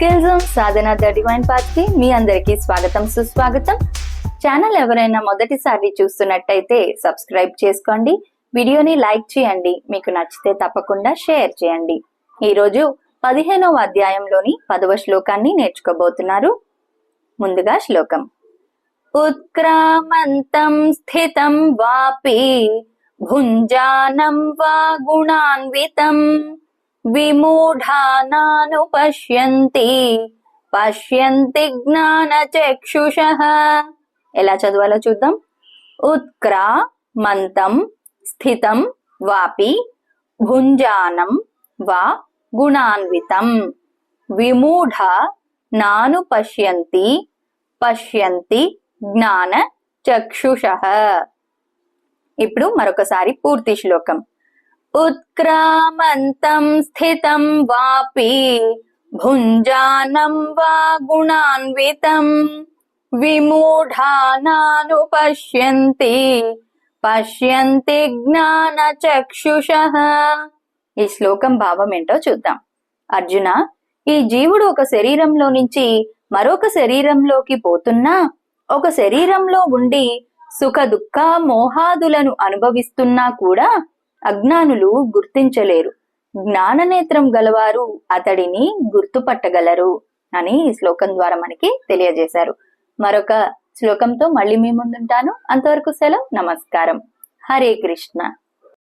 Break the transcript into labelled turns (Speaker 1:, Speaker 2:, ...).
Speaker 1: Skill Sadhana the divine పాత్కి మీ అందరికీ స్వాగతం సుస్వాగతం. ఛానల్ ఎవరైనా మొదటిసారి చూస్తున్నట్టయితే సబ్స్క్రైబ్ చేసుకోండి వీడియోని లైక్ చేయండి మీకు నచ్చితే తప్పకుండా షేర్ చేయండి. ఈరోజు పదిహేనవ అధ్యాయంలోని పదవ శ్లోకాన్ని నేర్చుకోబోతున్నారు. ముందుగా శ్లోకం. ఉత్క్రామంతం స్థితం వాపి భుంజానం వా గుణాన్వితం. విమూఢానాను పశ్యంతి పశ్యంతి జ్ఞానచక్షుష ఎలా చదవాలో చూద్దాం. ఉత్క్రా మంతం స్థితం వాపి భుంజానం వా గుణాన్వితం. విమూఢ నాను పశ్యంతి పశ్యంతి జ్ఞాన చక్షుష ఇప్పుడు మరొకసారి పూర్తి శ్లోకం. ఉత్క్రామంతం స్థితం వాపి భుంజానం వా గుణాన్వితం. విమూఢానాను పశ్యంతి పశ్యంతి జ్ఞాన చక్షుష ఈ శ్లోకం భావం ఏంటో చూద్దాం. అర్జున ఈ జీవుడు ఒక శరీరంలో నుంచి మరొక శరీరంలోకి పోతున్నా ఒక శరీరంలో ఉండి సుఖ దుఃఖ మోహాదులను అనుభవిస్తున్నా కూడా అజ్ఞానులు గుర్తించలేరు. జ్ఞాననేత్రం గలవారు అతడిని గుర్తుపట్టగలరు అని ఈ శ్లోకం ద్వారా మనకి తెలియజేశారు. మరొక శ్లోకంతో మళ్ళీ మీ ముందుంటాను. అంతవరకు సెలవు. నమస్కారం. హరే కృష్ణ.